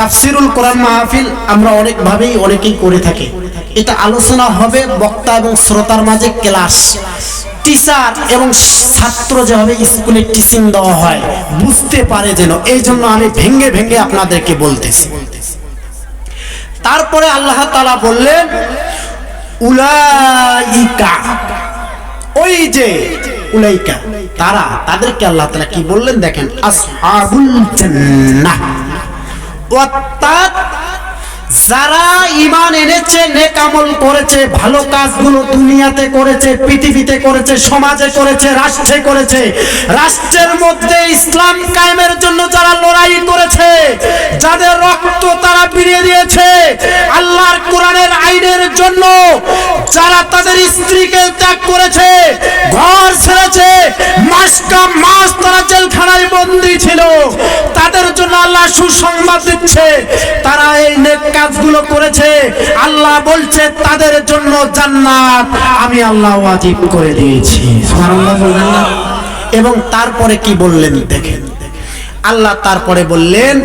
তাফসিরুল কোরআন মাহফিল আমরা অনেকভাবেই অনেকেই করে থাকি। এটা আলোচনা হবে বক্তা এবং শ্রোতার মাঝে ক্লাস। টিচার এবং ছাত্র যেভাবে স্কুলে টিচিং দেওয়া হয়, বুঝতে পারে যেন। এই জন্য আমি ভেঙ্গে ভেঙ্গে আপনাদেরকে বলতেছি। তারপরে আল্লাহ তালা বললেন, উলাইকা। ওই যে উলাইকা, তারা, তাদেরকে আল্লাহ তালা কি বললেন দেখেন? আসহাবুল জান্নাহ। অর্থাৎ যারা ইমান এনেছে, নেকামল করেছে, ভালো কাজগুলো দুনিয়াতে করেছে, পৃথিবীতে করেছে, সমাজে করেছে, রাষ্ট্রে করেছে, রাষ্ট্রের মধ্যে ইসলাম কায়েমের জন্য যারা লড়াই করেছে, যাদের দিয়েছে আল্লাহর কোরআনের আইনের জন্য যারা তাদের স্ত্রীকে ত্যাগ করেছে, ঘর ছেড়েছে মাসকা মাস তারা জেলখানায় বন্দী ছিল। তাদের জন্য আল্লাহ সুসংবাদ দিচ্ছে, তারা এই নেক কাজগুলো করেছে। আল্লাহ বলছে, তাদের জন্য জান্নাত। আমি আল্লাহ ওয়াজিব করে দিয়েছি। এবং তারপরে কি বললেন দেখেন? আল্লাহ তারপরে বললেন,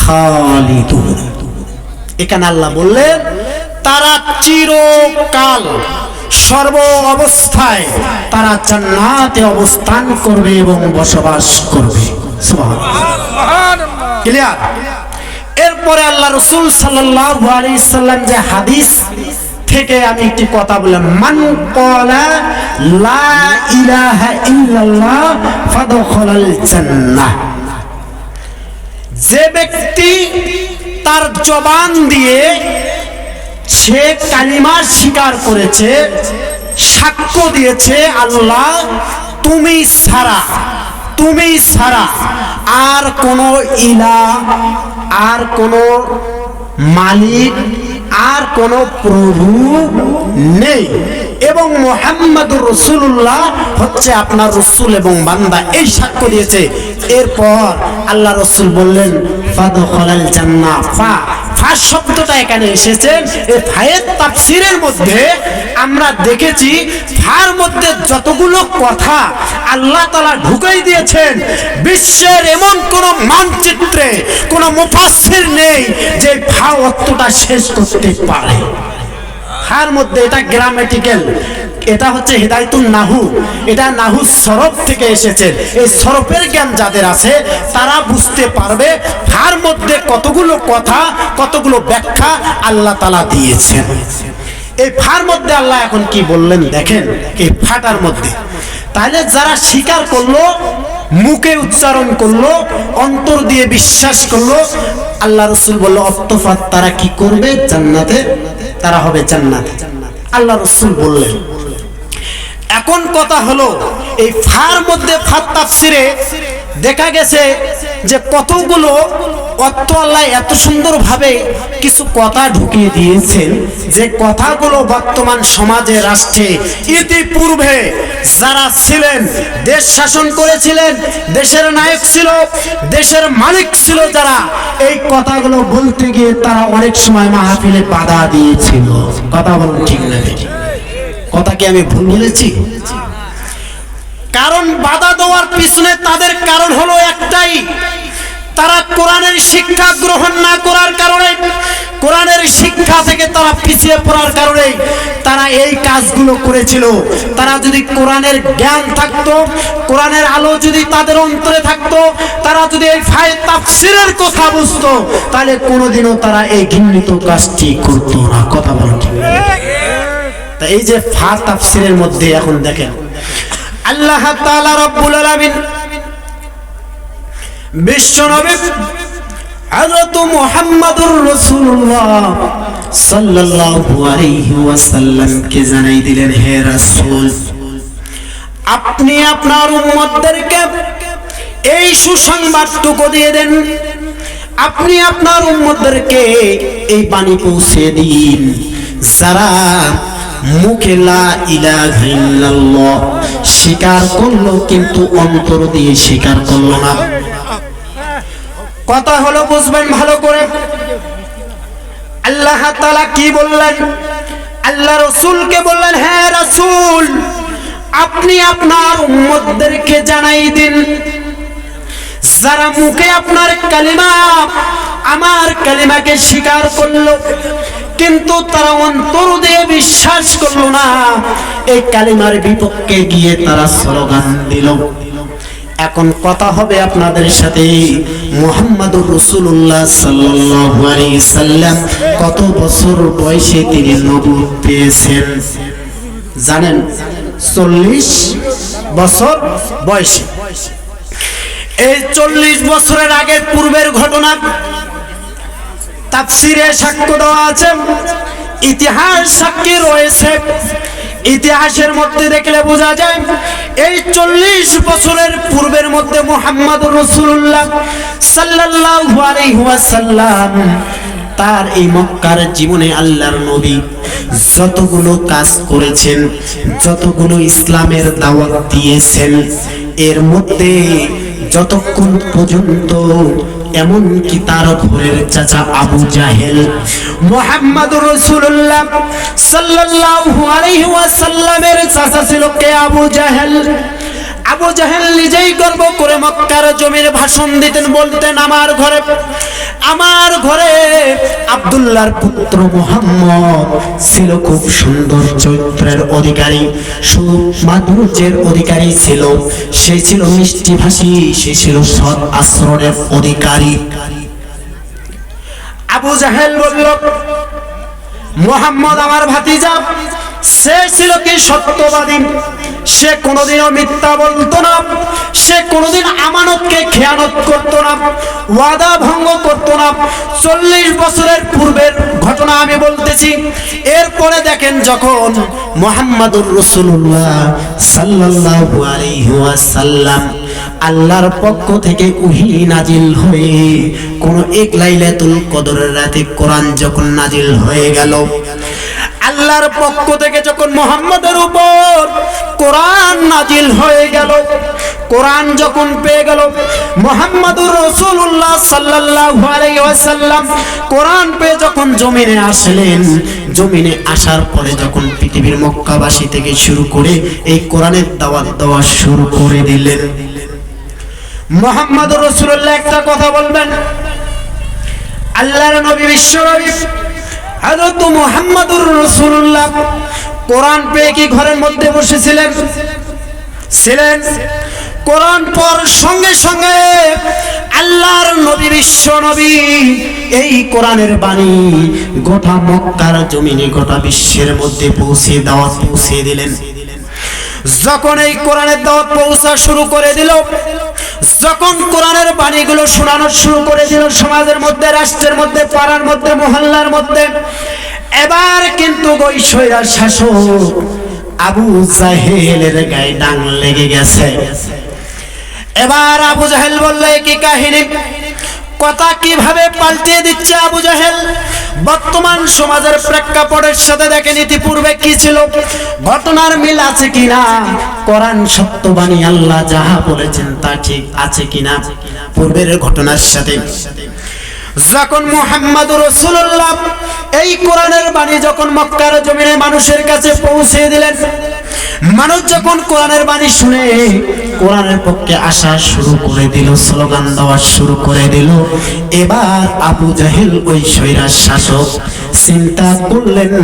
খালিদুন। এখানে আল্লাহ বললেন, তারা চিরকাল সর্ব অবস্থায় তারা জান্নাতে অবস্থান করবে এবং বসবাস করবে। ক্লিয়ার এরপরে আল্লাহ রসুল সাল্লাম যে হাদিস থেকে আমি একটি কথা বললাম, মান ক্বালা লা ইলাহা ইল্লাল্লাহ ফাদখালাল জান্নাহ। যে ব্যক্তি তার জবান দিয়ে সে কালিমার স্বীকার করেছে, সাক্ষ্য দিয়েছে, আল্লাহ, তুমি সারা তুমি সারা, আর কোনো ইলা, আর কোনো মালিক আর কোন প্রভু নেই। এবং মোহাম্মদুর রসুল্লাহ হচ্ছে আপনার রসুল এবং বান্দা। এই সাক্ষ্য দিয়েছে। এরপর আল্লাহ রসুল বললেন ফাদ জান্না ফা। ফা শব্দটা এখানে এসেছে। এই ফায়ের তাফসিরের মধ্যে আমরা দেখেছি ফার মধ্যে যতগুলো কথা আল্লাহ তালা ঢুকাই দিয়েছেন, বিশ্বের এমন কোন মানচিত্রে কোন মুফাসসির নেই যে ফা অর্থটা শেষ করতে পারে। হার মধ্যে এটা গ্রামেটিক্যাল এটা হচ্ছে হেদায়তুল নাহু। এটা নাহু সরফ থেকে এসেছে। এই সরফের জ্ঞান যাদের আছে, তারা বুঝতে পারবে হার মধ্যে কতগুলো কথা, কতগুলো ব্যাখ্যা আল্লাহ তালা দিয়েছেন। এই ফার মধ্যে আল্লাহ এখন কি বললেন দেখেন, এই ফাটার মধ্যে। তাহলে যারা স্বীকার করল, মুখে উচ্চারণ করল, অন্তর দিয়ে বিশ্বাস করল, আল্লাহ রসুল বলল অর্থফাত তারা কি করবে? জান্নাতে? তারা হবে জান্নাতে। আল্লাহ রসুল বললেন এখন কথা হলো, এই ফার মধ্যে ফাত তাফসিরে দেখা গেছে যে কতগুলো অর্থ আল্লাহ এত সুন্দরভাবে কিছু কথা ঢুকিয়ে দিয়েছেন, যে কথাগুলো বর্তমান সমাজে, রাষ্ট্রে ইতিপূর্বে যারা ছিলেন, দেশ শাসন করেছিলেন, দেশের নায়ক ছিল, দেশের মালিক ছিল যারা, এই কথাগুলো বলতে গিয়ে তারা অনেক সময় মাহফিলে বাধা দিয়েছিল কথা বলুন ঠিক না? কথা কি আমি ভুল বলেছি? কারণ বাধা দেওয়ার পিছনে তাদের কারণ হলো একটাই। তারা কোরআনের শিক্ষা গ্রহণ না করার কারণে, কোরআনের শিক্ষা থেকে তারা পিছিয়ে পড়ার কারণে তারা এই কাজগুলো করেছিল। তারা যদি কোরআনের জ্ঞান থাকতো, কোরআনের আলো যদি তাদের অন্তরে থাকতো, তারা যদি এই ফায় তাফসিরের কথা বুঝতো, তাহলে কোনোদিনও তারা এই ঘৃণিত কাজটি করতো না। কথা বলো ঠিক না? তা এই যে ফা তাফসিরের মধ্যে এখন দেখেন, আল্লাহ তাআলা রব্বুল আলামিন বিশ্ব নবী হযরত মুহাম্মদুর রাসূলুল্লাহ সাল্লাল্লাহু আলাইহি জানাই দিলেন, হে রাসূল, আপনি আপনার উম্মতদেরকে এই সুসংবাদটুকু দিয়ে দেন। আপনি আপনার উম্মতদেরকে এই বাণী পৌঁছে দিন। যারা মুখে স্বীকার করল কিন্তু অন্তর দিয়ে স্বীকার করল না। কথা হলো বুঝবেন ভালো করে। আল্লাহ তাআলা কি বললেন? আল্লাহ রসুলকে বললেন হ্যাঁ রসুল, আপনি আপনার উম্মতদেরকে জানাই দিন। যারা মুখে আপনার কালিমা, আমার কালিমাকে স্বীকার করল কিন্তু তারা অন্তর দিয়ে বিশ্বাস করল না। এই কালিমার বিপক্ষে গিয়ে তারা স্লোগান দিল। এখন কথা হবে আপনাদের সাথে মোহাম্মদুর রসুল্লাহ সাল্লাম কত বছর বয়সে তিনি নবুত পেয়েছেন? জানেন, চল্লিশ বছর বয়সে। এই চল্লিশ বছরের আগের পূর্বের ঘটনা তাফসিরে সাক্ষ্য দেওয়া আছে। ইতিহাস সাক্ষী রয়েছে। ইতিহাসের মধ্যে দেখলে বোঝা যায়, এই চল্লিশ বছরের পূর্বের মধ্যে মোহাম্মদ রসুল্লাহ ওয়াসাল্লাম তার এই মক্কার জীবনে আল্লাহর নবী যতগুলো কাজ করেছেন, যতগুলো ইসলামের দাওয়াত দিয়েছেন, এর মধ্যে যতক্ষণ পর্যন্ত এমনকি তার ঘরের চাচা আবু জাহেল। মোহাম্মদ রসুল্লাহ সাল্লাল্লাহু আলাইহি ওয়াসাল্লামের চাচা ছিল কে আবু জাহেল? আবু জাহেল নিজেই গর্ব করে মক্কার জমির ভাষণ দিতেন, বলতেন, আমার ঘরে আমার ঘরে আবদুল্লার পুত্র মোহাম্মদ ছিল খুব সুন্দর চরিত্রের অধিকারী সুমাধুর্যের অধিকারী ছিল। সে ছিল মিষ্টি ভাষী সে ছিল সৎ আশ্রয়ের অধিকারী। আবু জাহেল বলল, মোহাম্মদ আমার ভাতিজা সে ছিল কি সত্যবাদী? সে কোনোদিনও মিথ্যা বলতো না। সে কোনোদিন আমানতকে খেয়ানত করতো না, ওয়াদা ভঙ্গ করতো না। চল্লিশ বছরের পূর্বের ঘটনা আমি বলতেছি। এরপরে দেখেন যখন মোহাম্মদুর রসুল্লাহ সাল্লাল্লাহু আলাইহি ওয়াসাল্লাম আল্লাহর পক্ষ থেকে উহি নাজিল হয়ে কোন এক লাইলাতুল কদরের রাতে কোরআন যখন নাজিল হয়ে গেল আল্লাহর পক্ষ থেকে যখন মোহাম্মদের উপর কোরআন নাজিল হয়ে গেল, কোরআন যখন পেয়ে গেল, মোহাম্মদুর রসুল্লাহ ওয়াসাল্লাম কোরআন পেয়ে যখন জমিনে আসলেন, জমিনে আসার পরে যখন পৃথিবীর মক্কাবাসী থেকে শুরু করে এই কোরআনের দাওয়াত দেওয়া শুরু করে দিলেন। মোহাম্মদ রসুল্লাহ একটা কথা বলবেন, আল্লাহর নবী বিশ্ব নবী হযরত মুহাম্মদুর রাসূলুল্লাহ কোরআন পেয়ে কি ঘরের মধ্যে বসেছিলেন? ছিলেন। কোরআন পর সঙ্গে সঙ্গে আল্লাহর নবী, বিশ্ব নবী, এই কোরআনের বাণী গোটা মক্কার জমিনে, গোটা বিশ্বের মধ্যে পৌঁছে দাওয়াত পৌঁছে দিলেন। যখন এই কোরআনের দাওয়াত পৌঁছা শুরু করে দিল যখন কোরআনের বাণীগুলো শোনানো শুরু করে দিল, সমাজের মধ্যে, রাষ্ট্রের মধ্যে, পাড়ার মধ্যে, মহল্লার মধ্যে, এবার কিন্তু গৈশৈরা শাসক আবু জাহেলের গায়ে ডাং লেগে গেছে। এবার আবু জাহেল বললে কি কাহিনী? কথা কীভাবে পাল্টিয়ে দিচ্ছে আবু জাহেল? বর্তমান সমাজের প্রেক্ষাপটের সাথে দেখেন, ইতিপূর্বে কি ছিল? ঘটনার মিল আছে কিনা? কোরআন সত্যবাণী আল্লাহ যাহা বলেছেন তা ঠিক আছে কিনা? পূর্বের ঘটনার সাথে। যখন মোহাম্মদ রসুল্লাহ এই কোরআনের বাণী যখন মক্কার জমিনে মানুষের কাছে পৌঁছে দিলেন মানুষ যখন কোরআনের বাণী শুনে কোরআনের পক্ষে আসা শুরু করে দিল স্লোগান দেওয়া শুরু করে দিল। এবার আবু জাহেল ওই সৈরাজ শাসক চিন্তা করলেন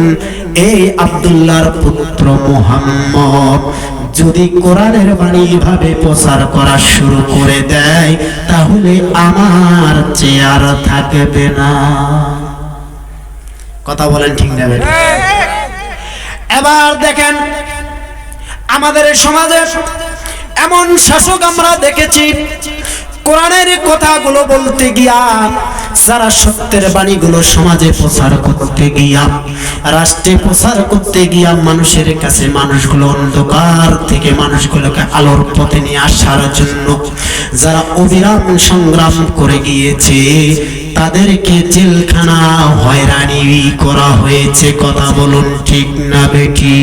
এই আব্দুল্লাহর পুত্র মোহাম্মদ যদি কোরআনের বাণী ভাবে প্রচার করা শুরু করে দেয় তাহলে আমার চেয়ার থাকবে না। কথা বলেন ঠিক না বেটা? এবার দেখেন আমাদের সমাজে এমন শাসক আমরা দেখেছি। কোরআনের কথাগুলো বলতে গিয়া, যারা সত্যের বাণীগুলো সমাজে প্রচার করতে গিয়া, রাষ্ট্রে প্রচার করতে গিয়া মানুষের কাছে মানুষগুলো অন্ধকার থেকে মানুষগুলোকে আলোর পথে নিয়ে আসার জন্য যারা অবিরাম সংগ্রাম করে গিয়েছে, তাদেরকে জেলখানা হয়রানি করা হয়েছে। কথা বলুন ঠিক না বেটি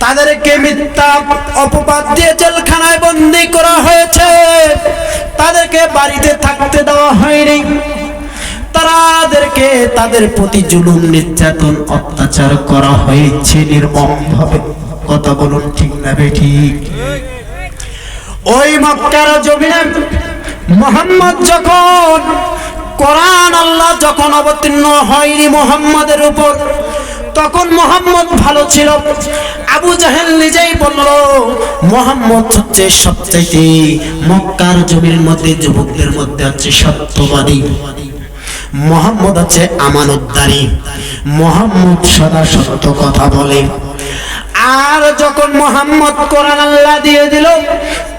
তাদেরকে মিথ্যা অপবাদ দিয়ে জেলখানায় বন্দি করা হয়েছে। তাদেরকে বাড়িতে থাকতে দেওয়া হয়নি। তাদেরকে তাদের প্রতি জুলুম, নির্যাতন, অত্যাচার করা হয়েছে নির্মম ভাবে কথা বলুন ঠিক না ঠিক? ওই মক্কার জমিনে মোহাম্মদ যখন তখন অবতীর্ণ হয়নি মোহাম্মদের উপর তখন মোহাম্মদ ভালো ছিল। আবু জাহেল নিজেই বলল, মোহাম্মদ হচ্ছে সবচাইতে মক্কার জমির মধ্যে, যুবকদের মধ্যে হচ্ছে সত্যবাদী। মোহাম্মদ হচ্ছে আমানতদারি। মোহাম্মদ সদা সত্য কথা বলে। আর যখন মোহাম্মদ কোরআন আল্লাহ দিয়ে দিল,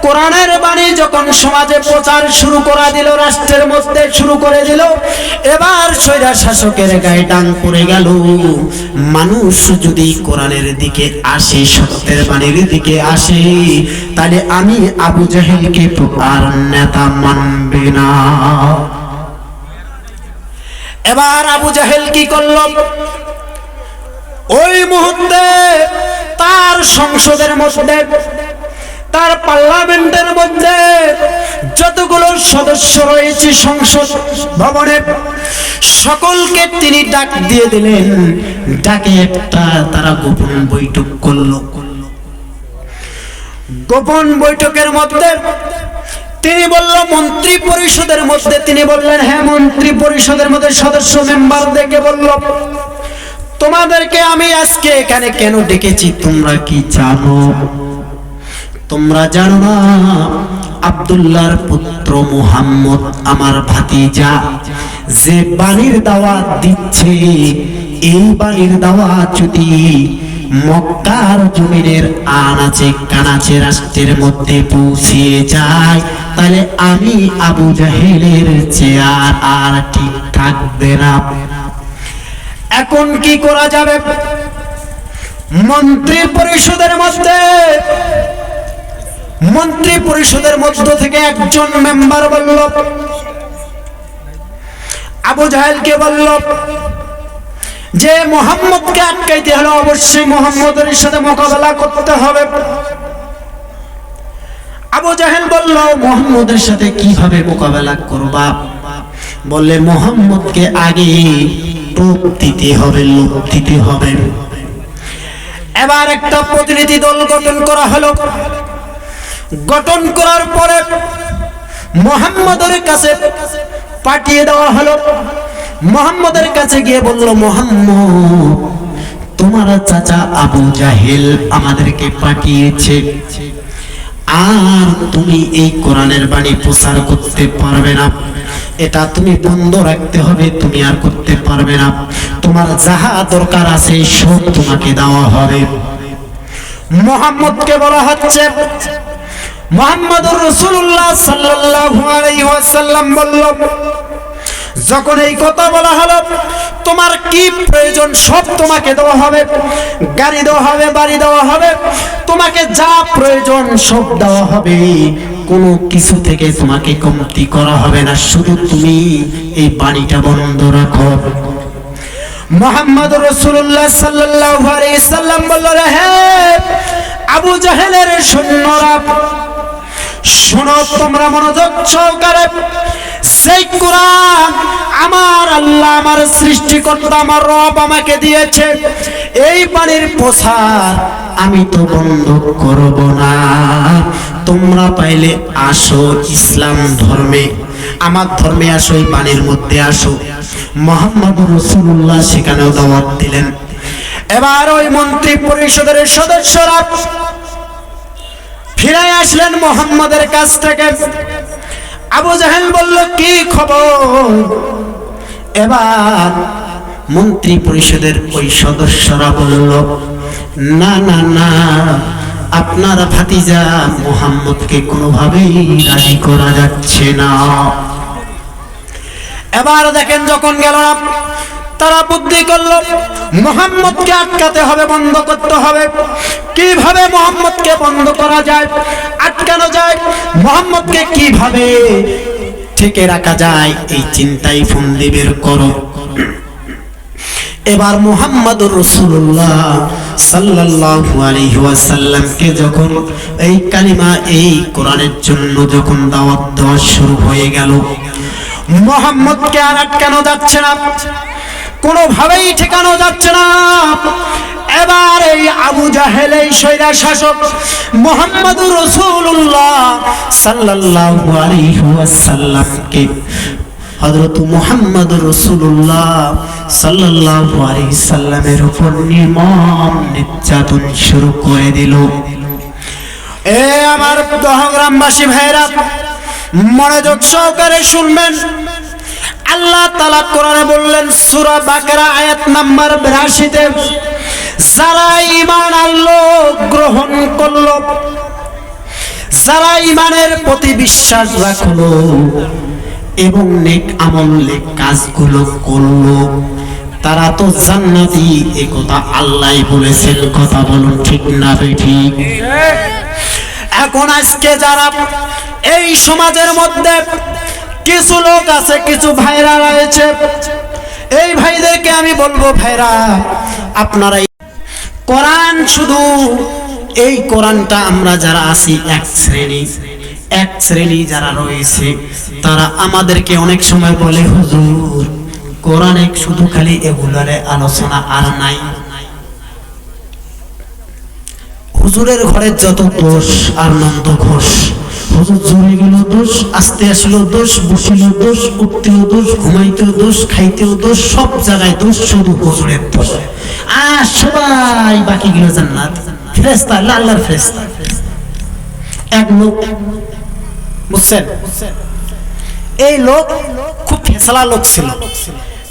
কোরআনের বাণী যখন সমাজে প্রচার শুরু করা দিল, রাষ্ট্রের মধ্যে শুরু করে দিল, এবার সৈরা শাসকের গায়ে ডাং পড়ে গেল। মানুষ যদি কোরআনের দিকে আসে, সত্যের বাণীর দিকে আসে, তাহলে আমি আবু জাহেলকে আর নেতা মানবে না। এবার আবু জাহেল কি করল? ওই মুহূর্তে তার সংসদের মধ্যে, তার পার্লামেন্টের মধ্যে যতগুলো সদস্য রয়েছে সংসদ ভবনে, সকলকে তিনি ডাক দিয়ে দিলেন। ডাকে একটা তারা গোপন বৈঠক করল। গোপন বৈঠকের মধ্যে তিনি বলল, মন্ত্রী পরিষদের মধ্যে, তিনি বললেন হ্যাঁ মন্ত্রী পরিষদের মধ্যে সদস্য মেম্বার দেখে বলল, তোমাদেরকে আমি আজকে এখানে কেন ডেকেছি? তোমরা কি জানো? তোমরা জানো না, আব্দুল্লাহর পুত্র মুহাম্মদ, আমার ভাতিজা, যে বাণীর দাওয়াত দিচ্ছে, এই বাণীর দাওয়াত যদি মক্কার জমিনের আনাচে কানাচে রাষ্ট্রের মধ্যে পৌঁছিয়ে যায়। তাহলে আমি আবু জাহেলের চেয়ার আর ঠিক থাকবে না। এখন কি করা যাবে? মন্ত্রী পরিষদের মধ্যে, মন্ত্রী পরিষদের মধ্য থেকে একজন মেম্বার বলল, আবু জাহেলকে বলল যে মোহাম্মদকে আটকাইতে হলে অবশ্যই মোহাম্মদের সাথে মোকাবেলা করতে হবে। আবু জাহেল বলল, মোহাম্মদের সাথে কীভাবে মোকাবেলা করবা? বললে, মোহাম্মদকে আগে টোপ দিতে হবে, লোক দিতে হবে। এবার একটা প্রতিনিধি দল গঠন করা হলো। গঠন করার পরে মোহাম্মদের কাছে পাঠিয়ে দেওয়া হলো। মোহাম্মদের কাছে গিয়ে বলল, মোহাম্মদ, তোমার চাচা আবু জাহেল আমাদেরকে পাঠিয়েছে। আর তুমি এই কোরআনের বাণী প্রচার করতে পারবে না। এটা তুমি বন্ধ রাখতে হবে, তুমি আর করতে পারবে না। তোমার যাহা দরকার আছে সব তোমাকে দেওয়া হবে। মোহাম্মদকে বলা হচ্ছে, মোহাম্মদুর রাসূলুল্লাহ সাল্লাল্লাহু আলাইহি ওয়াসাল্লাম বলল যখন এই কথা বলা হলো, তোমার কি প্রয়োজন সব তোমাকে দেওয়া হবে। গাড়ি দেওয়া হবে, বাড়ি দেওয়া হবে, তোমাকে যা প্রয়োজন সব দেওয়া হবে। কোনো কিছু থেকে তোমাকে কমতি করা হবে না, শুধু তুমি এই বাড়িটা বন্ধ রাখো। মোহাম্মদ রসুল্লাহ আলাইহি সাল্লাম বলল হে আবু জাহেলের সৈন্যরা শোনো তোমরা মনোযোগ সহকারে। সেই কোরআন আমার আল্লাহ, আমার সৃষ্টিকর্তা, আমার রব আমাকে দিয়েছে। এই বাণীর প্রসার আমি তো বন্ধ করব না। তোমরা পাইলে আসো ইসলাম ধর্মে। আমার ধর্মে আসো, এই পানির মধ্যে আসো। মোহাম্মদ রসুল্লাহ সেখানেও দাওয়াত দিলেন। এবার ওই মন্ত্রী পরিষদের সদস্যরা ফিরে আসলেন মোহাম্মদের কাছ থেকে। আবু জাহেল বলল, কি খবর? এবার মন্ত্রী পরিষদের ওই সদস্যরা বলল, না না না, আপনার ভাতিজা মোহাম্মদকে কোনোভাবেই রাজি করা যাচ্ছে না। এবার দেখেন যখন গেল তারা বুদ্ধি করল, মোহাম্মদকে আটকাতে হবে, বন্ধ করতে হবে। কীভাবে মোহাম্মদকে বন্ধ করা যায়, আটকানো যায়, মোহাম্মদকে কীভাবে ঠেকে রাখা যায়, এই চিন্তাই ফন্দি বের করো। এবার মোহাম্মদুর রসুল্লাহ সাল্লাল্লাহু আলাইহি ওয়াসাল্লামকে যখন এই কালিমা, এই কোরআনের জন্য যখন দাওয়াত দেওয়া শুরু হয়ে গেল, মোহাম্মদকে আর আটকানো যাচ্ছে না। কোনোভাবেই ঠেকানো যাচ্ছে না। এবার এই আবু জাহেল, এই সৈরা শাসক মোহাম্মদুর রসুল্লাহ সাল্লাল্লাহু আলাইহি ওয়াসাল্লামকে হজরত মুহাম্মদ রসুল্লাহ সাল্লাহ সাল্লামের উপর নির্মম নির্যাতন শুরু করে দিল। এ আমার দহগ্রামবাসী ভাইরা, মনোযোগ সহকারে শুনবেন। আল্লাহ তালা কোরআনে বললেন সুরা বাকেরা আয়াত নাম্বার বিরাশিতে যারা ইমান আল্লো গ্রহণ করল যারা ইমানের প্রতি বিশ্বাস রাখল এবং নেক আমল নেক কাজগুলো করল তারা তো জান্নাতি এ কথা আল্লাহ বলেছেন কথা বলুন ঠিক না ঠিক। এখন আজকে যারা এই সমাজের মধ্যে কিছু লোক আছে, কিছু ভাইরা রয়েছে। এই ভাইদেরকে আমি বলব, ভাইরা আপনারা কোরআন শুধু, এই কোরআনটা আমরা যারা আছি, এক শ্রেণি এক শ্রেণি যারা রয়েছে, তারা আমাদেরকে অনেক সময় বলে, হুজুর, কোরআনে শুধু খালি এগুলারে আলোচনা আর নাই। হুজুরের ঘরের যত দোষ আর নন্দ ঘোষ জুড়ে গেল দোষ, আসতে আসলো দোষ বসিল দোষ, উঠতেও দোষ, ঘুমাইতেও দোষ, খাইতেও দোষ, সব জায়গায় দোষ শুধু দোষ। আর সবাই বাকি গেল জান্নাত। ফেরেস্তা ফেরেস্তা এক লোক, বুঝছেন? এই লোক খুব ফেসলা লোক ছিল।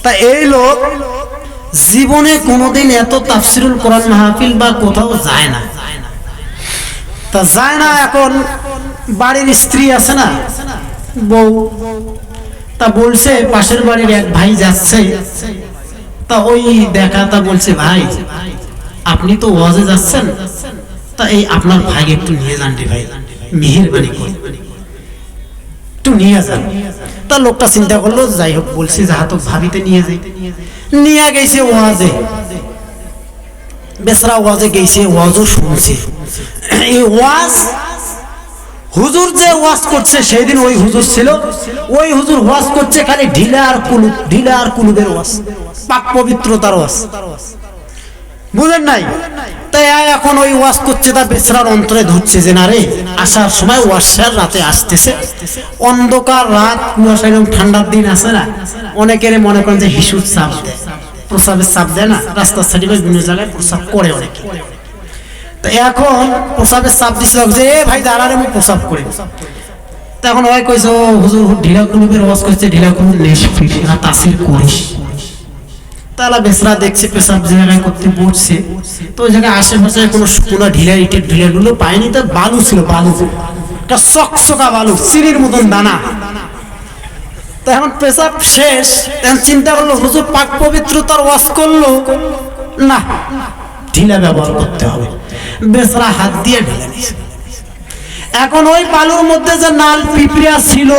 তা এই লোক জীবনে কোনোদিন এত তাফসিরুল কোরআন মাহফিল বা কোথাও যায় না। তা যায় না এখন বাড়ির স্ত্রী আছে না? বউ। তা বলছে, পাশের বাড়ির এক ভাই যাচ্ছে। তা ওই দেখা তা বলছে, ভাই, আপনি তো ওয়াজে যাচ্ছেন। তা এই আপনার ভাইকে একটু নিয়ে যান রে ভাই। মেহেরবানি করে। একটু নিয়ে যান। তা লোকটা চিন্তা করল, যাই হোক, বলছে, যাহা তো ভাবিতে নিয়ে যাই। নিয়ে গেছে ওয়াজে। বেসরা ওয়াজে গেছে, ওয়াজও শুনছে। এই ওয়াজ হুজুর যে ওয়াজ করছে সেই দিন ওই হুজুর ছিল। ওই হুজুর ওয়াজ করছে খালি ঢিলা আর কুলুপ ঢিলা আর কুলুপের ওয়াজ, পাক পবিত্রতার ওয়াজ। বুঝেন নাই? তাই এখন ওই ওয়াজ করছে তা বেসরার অন্তরে ধরছে যে, না রে, আসার সময় ওয়াসার রাতে আসতেছে। অন্ধকার রাত কুয়াশা এরকম ঠান্ডার দিন আছে না? অনেকের মনে করেন যে হিসুর চাপ দেয়। প্রসাবের চাপ দেয় না? রাস্তার সাইডে বিভিন্ন জায়গায় প্রসাব করে অনেকে। তো এখন প্রসাবের চাপ দিছিল যে, এ ভাই দাঁড়ারে আমি প্রসাব করি। তখন ওই কইছে, ও, হুজুর, ঢিলা কুলুবের ওয়াজ করছে ঢিলা কুলুব তাসির করিস। তালা বেসরা দেখছে, পেশাব জায়গায় করতে বসছে, তো ওই জায়গায় আশেপাশে কোনো শুকনো ঢিলা ইটের ঢিলা গুলো পায়নি তো বালু ছিল, বালু। একটা চকচকা বালু চিনির মতন দানা। তো এখন পেশাব শেষ এখন চিন্তা করল, হুজুর, পাক পবিত্রতার ওয়াশ করল? না। ঢিলা ব্যবহার করতে হবে। বেসরা হাত দিয়ে ঢেলে নিছে এখন ওই বালুর মধ্যে যে নাল পিঁপড়া ছিল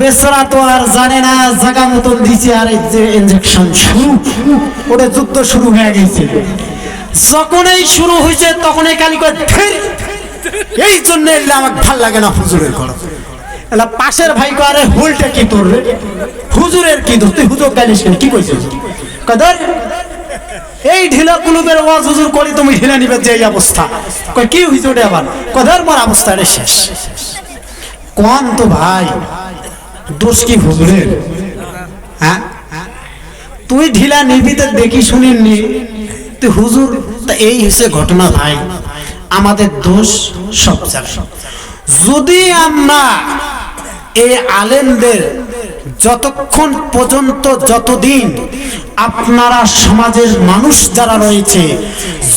বেসরা তো আর জানে না জায়গা মতন দিছে আর যে ইনজেকশন শুরু, ওটা যুদ্ধ শুরু হয়ে গেছে। যখনই শুরু হয়েছে, তখনই কালি করে! এই জন্য এলে আমাকে ভালো লাগে না হুজুরের ঘর। এলা পাশের ভাই কো আরে হুলটা কি তোর হুজুরের কি দোষ? তুই হুজুর গালিস? কি কইছিস? কদর এই ঢিলা কুলুবের ওয়াজ হুজুর করি তুমি ঢিলা নিবে, যে অবস্থা। কই কি হইছে ওটা আবার? কদর মোর অবস্থা রে শেষ। কোন তো ভাই, দোষ কি হুজুরের হ্যাঁ? তুই ঢিলা নিবি তো দেখি শুনিনি তুই হুজুর, তা এই হচ্ছে ঘটনা ভাই। আমাদের দোষ সব যদি আমরা এই আলেমদের যতক্ষণ পর্যন্ত, যতদিন আপনারা সমাজের মানুষ যারা রয়েছে,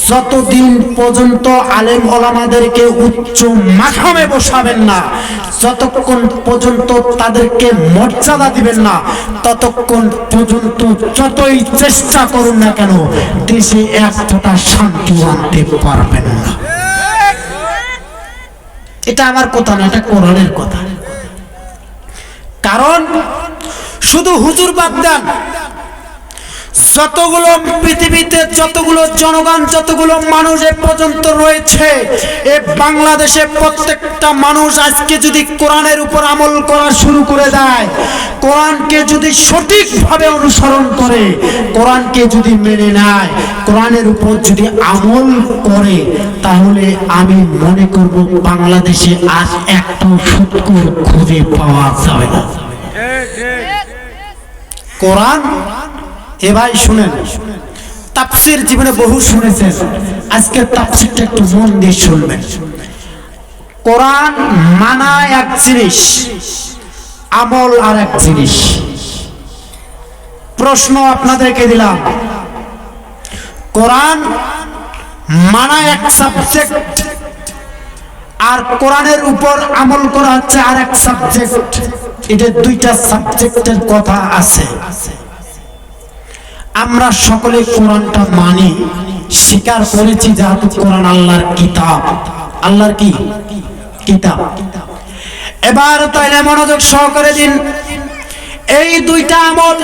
যতদিন পর্যন্ত আলেম ওলামাদেরকে উচ্চ মাখামে বসাবেন না, যতক্ষণ পর্যন্ত তাদেরকে মর্যাদা দিবেন না, ততক্ষণ পর্যন্ত যতই চেষ্টা করুন না কেন, দেশে এক শান্তি আনতে পারবেন না। এটা আমার কথা না, এটা কোরআনের কথা। কারণ শুধু হুজুর বাদ দেন যতগুলো পৃথিবীতে যতগুলো জনগণ যতগুলো মানুষ এ পর্যন্ত রয়েছে এ বাংলাদেশে প্রত্যেকটা মানুষ আজকে যদি কোরআনের উপর আমল করা শুরু করে দেয় কোরআনকে যদি সঠিকভাবে অনুসরণ করে কোরআনকে যদি মেনে নেয় কোরআনের উপর যদি আমল করে তাহলে আমি মনে করব বাংলাদেশে আজ একটা সুৎকুর খুঁজে পাওয়া যাবে না। কোরআন এ ভাই শুনেন, তাফসির জীবনে বহু শুনেছেন। আজকে তাফসিরটা একটু মন দিয়ে শুনবেন। কোরআন মানা এক জিনিস, আমল আর এক জিনিস। প্রশ্ন আপনাদেরকে দিলাম, কোরআন মানা এক সাবজেক্ট আর কোরআনের উপর আমল করা হচ্ছে আর এক সাবজেক্ট এটা দুইটা সাবজেক্টের কথা আছে। আমরা সকলে কোরআনটা মানি, স্বীকার করেছি যেহেতু কোরআন আল্লাহর কিতাব। আল্লাহর কি? কিতাব। এবার তাইলে মনোযোগ সহকারে দিন। এই দুইটা আমল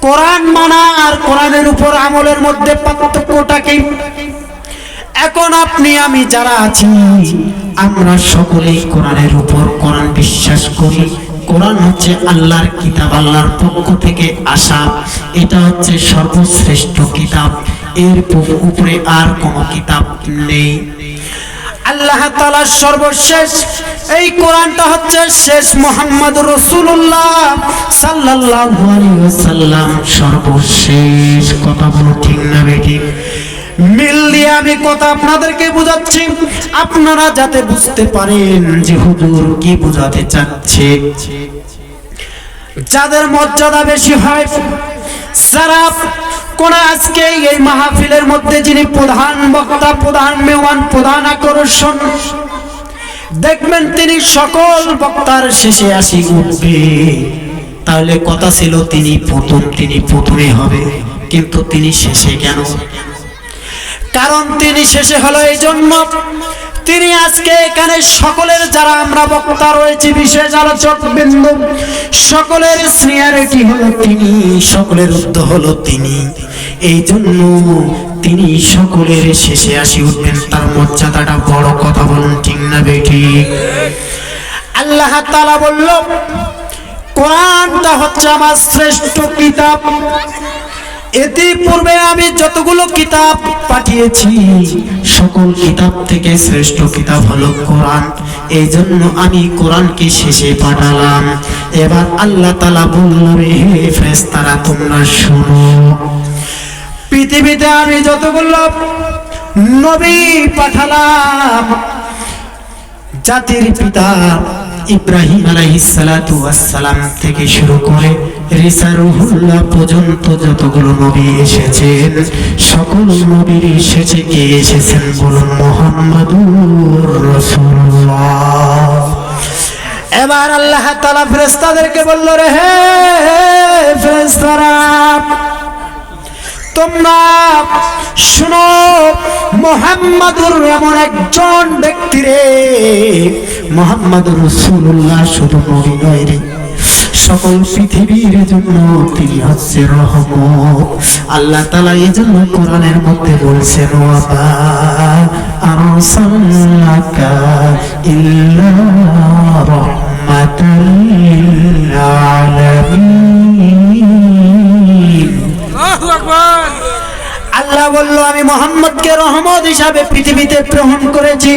কোরআন মানা আর কোরআনের উপর আমলের মধ্যে পার্থক্যটা কি? এখন আপনি, আমি যারা আছি, আমরা সকলেই কোরআনের উপর কোরআন বিশ্বাস করি। কোরআন হচ্ছে আল্লাহর কিতাব আল্লাহর পক্ষ থেকে আসা। এটা হচ্ছে সর্বশ্রেষ্ঠ কিতাব। এর উপরে আর কোনো কিতাব নেই। আল্লাহ তাআলা সর্বশেষ এই কোরআনটা হচ্ছে শেষ মোহাম্মদ রসুল্লাহ সাল্লাল্লাহু আলাইহি ওয়াসাল্লাম। সর্বশেষ কথা মিল দিয়ে আমি কথা আপনাদেরকে বুঝাচ্ছি। আপনারা যাতে বুঝতে পারেন যে হুজুর কি বুঝাতে চাচ্ছে। যাদের মর্যাদা বেশি হয়, যারা কোন আজকে এই মাহফিলের মধ্যে যিনি প্রধান বক্তা, প্রধান মেওয়ান প্রধান আকর্ষণ, দেখবেন তিনি সকল বক্তার শেষে আসি উঠবে। তাহলে কথা ছিল তিনি প্রথম, তিনি প্রথমে হবে, কিন্তু তিনি শেষে কেন? কারণ তিনি শেষে হলো এই জন্য তিনি আজকে এখানে সকলের যারা আমরা বক্তা রয়েছি, বিশেষ আলোচক বিন্দু, সকলের সিনিয়রিটি হলো তিনি, সকলের উদ্ধ হলো তিনি। এই জন্য তিনি সকলের শেষে আসি উঠবেন, তার মর্যাদাটা বড় কথা বলুন, ঠিক না বেঠি? আল্লাহ তালা বলল, কোরআনটা হচ্ছে আমার শ্রেষ্ঠ কিতাব। ইতিপূর্বে আমি যতগুলো কিতাব পাঠিয়েছি, সকল কিতাব থেকে শ্রেষ্ঠ কিতাব হলো কোরআন। এই জন্য আমি কোরআনকে শেষে পাঠালাম। এবার আল্লাহ তালা বলল, রে ফেরেশতারা, তোমরা শোনো। পৃথিবীতে আমি যতগুলো নবী পাঠালাম জাতির পিতা ইব্রাহিম আলাইহিসসালাম থেকে শুরু করে রিসারুহুল্লাহ পর্যন্ত যতগুলো নবী এসেছেন, সকল নবীর শেষে কে এসেছেন বলুন? মোহাম্মদুর রাসূলুল্লাহ। এবার আল্লাহ তাআলা ফেরেশতাদেরকে বলল, রে হে ফেরেশতারা, তোমরা শুনো, মোহাম্মদুর এমন একজন ব্যক্তি রে। মোহাম্মদুর রসুল্লাহ শুধু নবী রে। সকল পৃথিবীর জন্য তিনি হচ্ছে রহমত। আল্লাহ তালা এই জন্য কোরআনের মধ্যে বলছেন আরসালনাকা হিসাবে পৃথিবীতে গ্রহণ করেছি।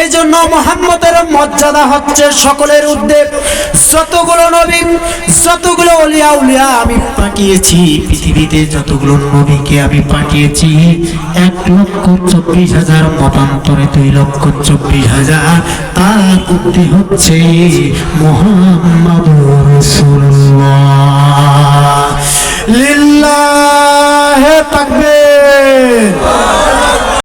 এই জন্য মোহাম্মদের মর্যাদা হচ্ছে সকলের উদ্যোগ যতগুলো নবী, যতগুলো অলিয়া উলিয়া আমি পাঠিয়েছি, পৃথিবীতে যতগুলো নবীকে আমি পাঠিয়েছি, এক লক্ষ চব্বিশ হাজার, মতান্তরে দুই লক্ষ চব্বিশ হাজার। তার উদ্দি হচ্ছে মোহাম্মদ রসুল্লাহ লিল্লাহে তাকবীর।